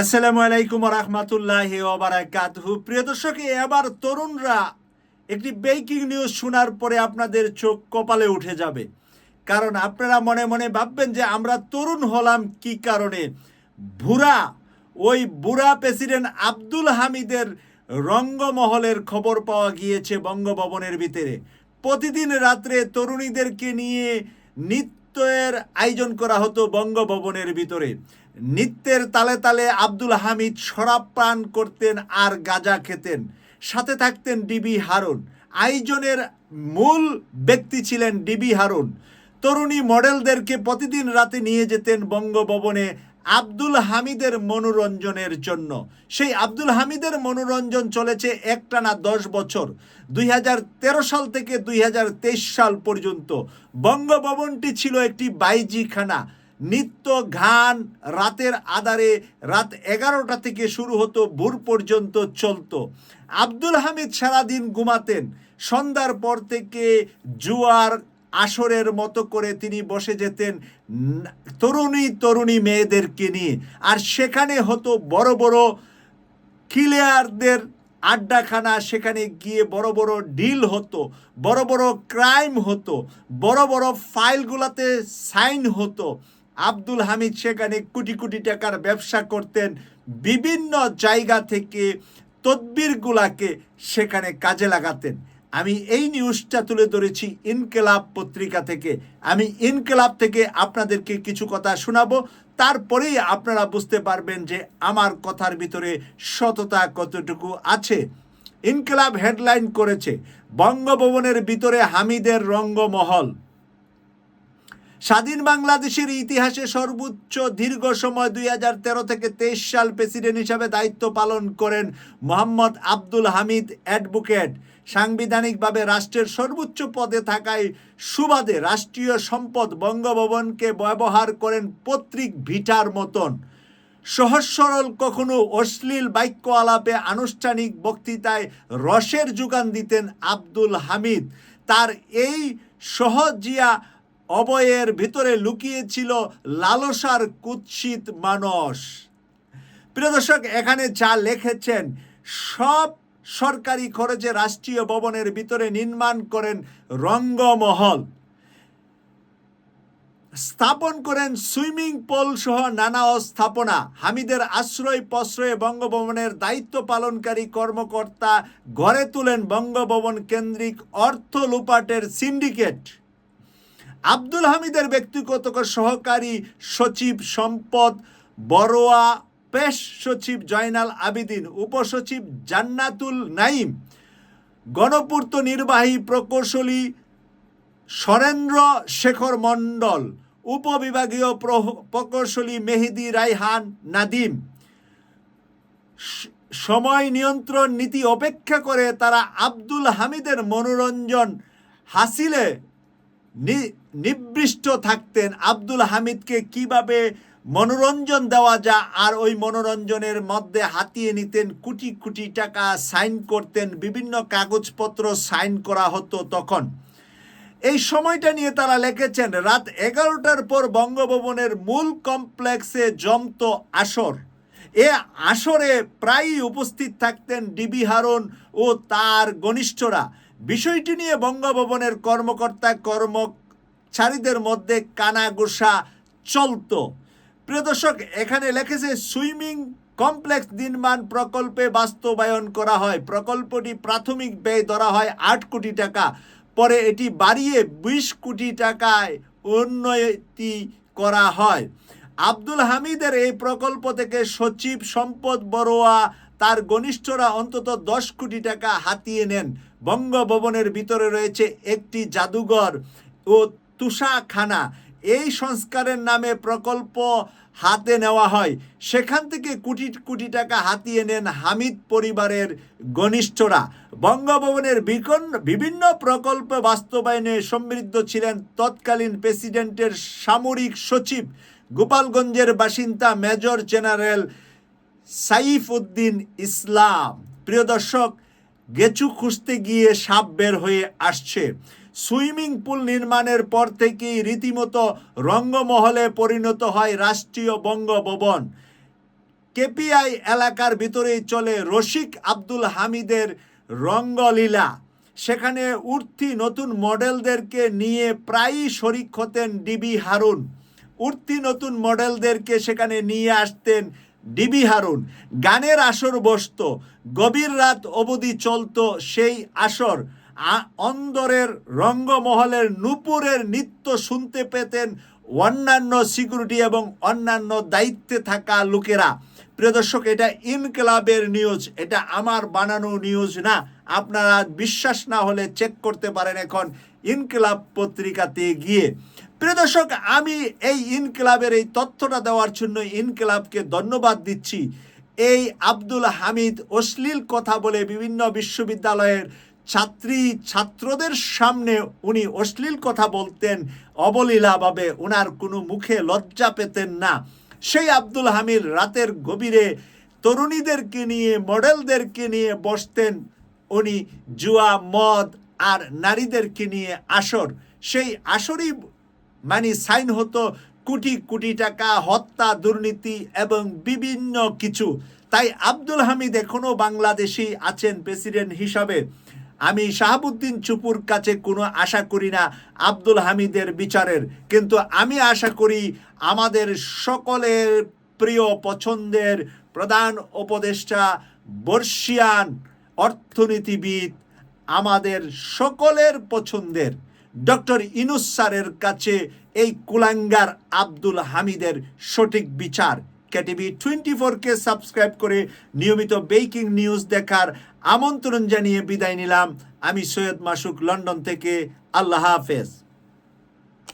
আসসালামু আলাইকুম রহমতুল্লাহ ওবারাকাতহু প্রিয় দর্শক এবার তরুণরা একটি ব্রেকিং নিউজ শোনার পরে আপনাদের চোখ কপালে উঠে যাবে। কারণ আপনারা মনে মনে ভাববেন যে আমরা তরুণ হলাম কি কারণে? ভুরা ওই বুড়া প্রেসিডেন্ট আব্দুল হামিদের রঙ্গমহলের খবর পাওয়া গিয়েছে বঙ্গভবনের ভিতরে। প্রতিদিন রাত্রে তরুণীদেরকে নিয়ে নৃত্যের আয়োজন করা হতো বঙ্গভবনের ভিতরে। নৃত্যের তালে তালে আব্দুল হামিদ শরাব পান করতেন আর গাজা খেতেন। সাথে থাকতেন ডিবি হারুন। আয়োজনের মূল ব্যক্তি ছিলেন ডিবি হারুন। তরুণী মডেলদেরকে প্রতিদিন রাতে নিয়ে যেতেন বঙ্গভবনে আব্দুল হামিদের মনোরঞ্জনের জন্য। সেই আব্দুল হামিদের মনোরঞ্জন চলেছে একটানা দশ বছর, দুই হাজার তেরো সাল থেকে দুই হাজার তেইশ সাল পর্যন্ত। বঙ্গভবনটি ছিল একটি বাইজিখানা। নিত্য ঘান রাতের আধারে রাত এগারোটা থেকে শুরু হতো, ভোর পর্যন্ত চলতো। আব্দুল হামিদ সারাদিন ঘুমাতেন। সন্ধ্যার পর থেকে জুয়ার আসরের মতো করে তিনি বসে যেতেন তরুণী তরুণী মেয়েদেরকে নিয়ে। আর সেখানে হতো বড় বড় ক্লিয়ারদের আড্ডাখানা, সেখানে গিয়ে বড় বড় ডিল হতো, বড় বড় ক্রাইম হতো, বড় বড় ফাইলগুলোতে সাইন হতো। আব্দুল হামিদ সেখানে কোটি কোটি টাকার ব্যবসা করতেন, বিভিন্ন জায়গা থেকে তদবিরগুলাকে সেখানে কাজে লাগাতেন। আমি এই নিউজটা তুলে ধরেছি ইনকেলাব পত্রিকা থেকে। আমি ইনকেলাব থেকে আপনাদেরকে কিছু কথা শোনাবো। তারপরেই আপনারা বুঝতে পারবেন যে আমার কথার ভিতরে সততা কতটুকু আছে। ইনকেলাব হেডলাইন করেছে, বঙ্গভবনের ভিতরে হামিদের রঙ্গমহল। স্বাধীন বাংলাদেশের ইতিহাসে সর্বোচ্চ দীর্ঘ সময় দুই হাজার তেরো থেকে তেইশ সাল প্রেসিডেন্ট হিসাবে দায়িত্ব পালন করেন মোহাম্মদ আব্দুল হামিদ অ্যাডভোকেট। সাংবিধানিকভাবে রাষ্ট্রের সর্বোচ্চ পদে থাকায় সুবাদে রাষ্ট্রীয় সম্পদ বঙ্গভবনকে ব্যবহার করেন পত্রিক ভিটার মতন। সহজ সরল কখনো অশ্লীল বাক্য আলাপে আনুষ্ঠানিক বক্তৃতায় রসের যোগান দিতেন আব্দুল হামিদ। তার এই সহজিয়া অবয়ের ভিতরে লুকিয়েছিল লালসার কুৎসিত মানস। প্রিয় দর্শক, এখানে যা লিখেছেন, সব সরকারি খরচে রাষ্ট্রীয় ভবনের ভিতরে নির্মাণ করেন রঙ্গমহল। স্থাপন করেন সুইমিং পুল সহ নানা স্থাপনা হামিদের আশ্রয় প্রশ্রয়ে বঙ্গভবনের দায়িত্ব পালনকারী কর্মকর্তা গড়ে তোলেন বঙ্গভবন কেন্দ্রিক অর্থ লুপাটের সিন্ডিকেট। আব্দুল হামিদের ব্যক্তিগত সহকারী সচিব সম্পদ বড়োয়া পেশ সচিব জয়নাল আবিদিন, উপসচিব জান্নাতুল নাইম গণপূর্ত নির্বাহী প্রকৌশলী সরেন্দ্র শেখর মণ্ডল, উপবিভাগীয় প্রকৌশলী মেহেদি রাইহান নাদিম। সময় নিয়ন্ত্রণ নীতি অপেক্ষা করে তারা আব্দুল হামিদের মনোরঞ্জন হাসিলে নিবৃষ্ট থাকতেন। আব্দুল হামিদকে কীভাবে মনোরঞ্জন দেওয়া যা, আর ওই মনোরঞ্জনের মধ্যে হাতিয়ে নিতেন কোটি কোটি টাকা সাইন করতেন, বিভিন্ন কাগজপত্র সাইন করা হতো তখন। এই সময়টা নিয়ে তারা লিখেছেন, রাত এগারোটার পর বঙ্গভবনের মূল কমপ্লেক্সে জমত আসর। এ আসরে প্রায়ই উপস্থিত থাকতেন ডিবি হারুন ও তার ঘনিষ্ঠরা। বিষয়টি নিয়ে বঙ্গভবনের কর্মকর্তা কর্মচারীদের মধ্যে কানাঘোষা চলতো। প্রিয় দর্শক, এখানে লেখেছে, সুইমিং কমপ্লেক্স নির্মাণ প্রকল্পে বাস্তবায়ন করা হয়। প্রকল্পটি প্রাথমিক ব্যয় ধরা হয় আট কোটি টাকা। পরে এটি বাড়িয়ে বিশ কোটি টাকায় উন্নতি করা হয়। আব্দুল হামিদের এই প্রকল্প থেকে সচিব সম্পদ বড়োয়া তার ঘনিষ্ঠরা অন্তত দশ কোটি টাকা হাতিয়ে নেন। বঙ্গভবনের ভিতরে রয়েছে একটি জাদুঘর ও তুষাখানা এই সংস্কারের নামে প্রকল্প হাতে নেওয়া হয়। সেখান থেকে কোটি কোটি টাকা হাতিয়ে নেন হামিদ পরিবারের ঘনিষ্ঠরা। বঙ্গভবনের বিভিন্ন প্রকল্প বাস্তবায়নে সমৃদ্ধ ছিলেন তৎকালীন প্রেসিডেন্টের সামরিক সচিব। গোপালগঞ্জের বাসিন্দা মেজর জেনারেল সাইফ উদ্দিন ইসলাম। প্রিয় দর্শক, গেচু খুঁজতে গিয়ে সাপ বের হয়ে আসছে। সুইমিং পুল নির্মাণের পর থেকেই রীতিমতো রঙ্গমহলে পরিণত হয় রাষ্ট্রীয় বঙ্গভবন। কেপিআই এলাকার ভিতরেই চলে রশিক আব্দুল হামিদের রঙ্গলীলা। সেখানে উঠতি নতুন মডেলদেরকে নিয়ে প্রায়ই শরিক হতেন ডিবি হারুন। উঠতি নতুন মডেলদেরকে সেখানে নিয়ে আসতেন ডিবি হারুন। গানের আসর বসত, গভীর রাত অবধি চলতো সেই আসর। অন্দরের রঙ্গমহলের নূপুরের নৃত্য শুনতে পেতেন অন্যান্য সিকিউরিটি এবং অন্যান্য দায়িত্বে থাকা লোকেরা। প্রিয় দর্শক, এটা ইনকলাবের নিউজ, এটা আমার বানানো নিউজ না। আপনারা বিশ্বাস না হলে চেক করতে পারেন এখন ইনকলাব পত্রিকাতে গিয়ে। প্রিয় দর্শক, আমি এই ইনকলাবের এই তথ্যটা দেওয়ার জন্য ইনকলাবকে ধন্যবাদ দিচ্ছি। এই আব্দুল হামিদ অশ্লীল কথা বলে বিভিন্ন বিশ্ববিদ্যালয়ের ছাত্রী, ছাত্রদের সামনে উনি অশ্লীল কথা বলতেন, অবলীলাভাবে ওনার কোনো মুখে লজ্জা পেতেন না। সেই আব্দুল হামিদ রাতের গভীরে তরুণীদেরকে নিয়ে, মডেলদেরকে নিয়ে বসতেন। উনি জুয়া, মদ আর নারীদেরকে নিয়ে আসর। সেই আসরই মানে সাইন হতো কোটি কোটি টাকা হত্যা, দুর্নীতি এবং বিভিন্ন কিছু। তাই আব্দুল হামিদ এখনও বাংলাদেশি আছেন প্রেসিডেন্ট হিসাবে। আমি শাহাবুদ্দিন চুপুর কাছে কোনো আশা করি না আব্দুল হামিদের বিচারের। কিন্তু আমি আশা করি আমাদের সকলের প্রিয় পছন্দের প্রধান উপদেষ্টা বর্ষিয়ান অর্থনীতিবিদ আমাদের সকলের পছন্দের ডক্টর ইনুস স্যারের কাছে এই কুলাঙ্গার আব্দুল হামিদের সঠিক বিচার। কেটিভি টোয়েন্টি ফোরকে সাবস্ক্রাইব করে নিয়মিত বেকিং নিউজ দেখার আমন্ত্রণ জানিয়ে বিদায় নিলাম। আমি সৈয়দ মাসুক লন্ডন থেকে। আল্লাহ হাফেজ।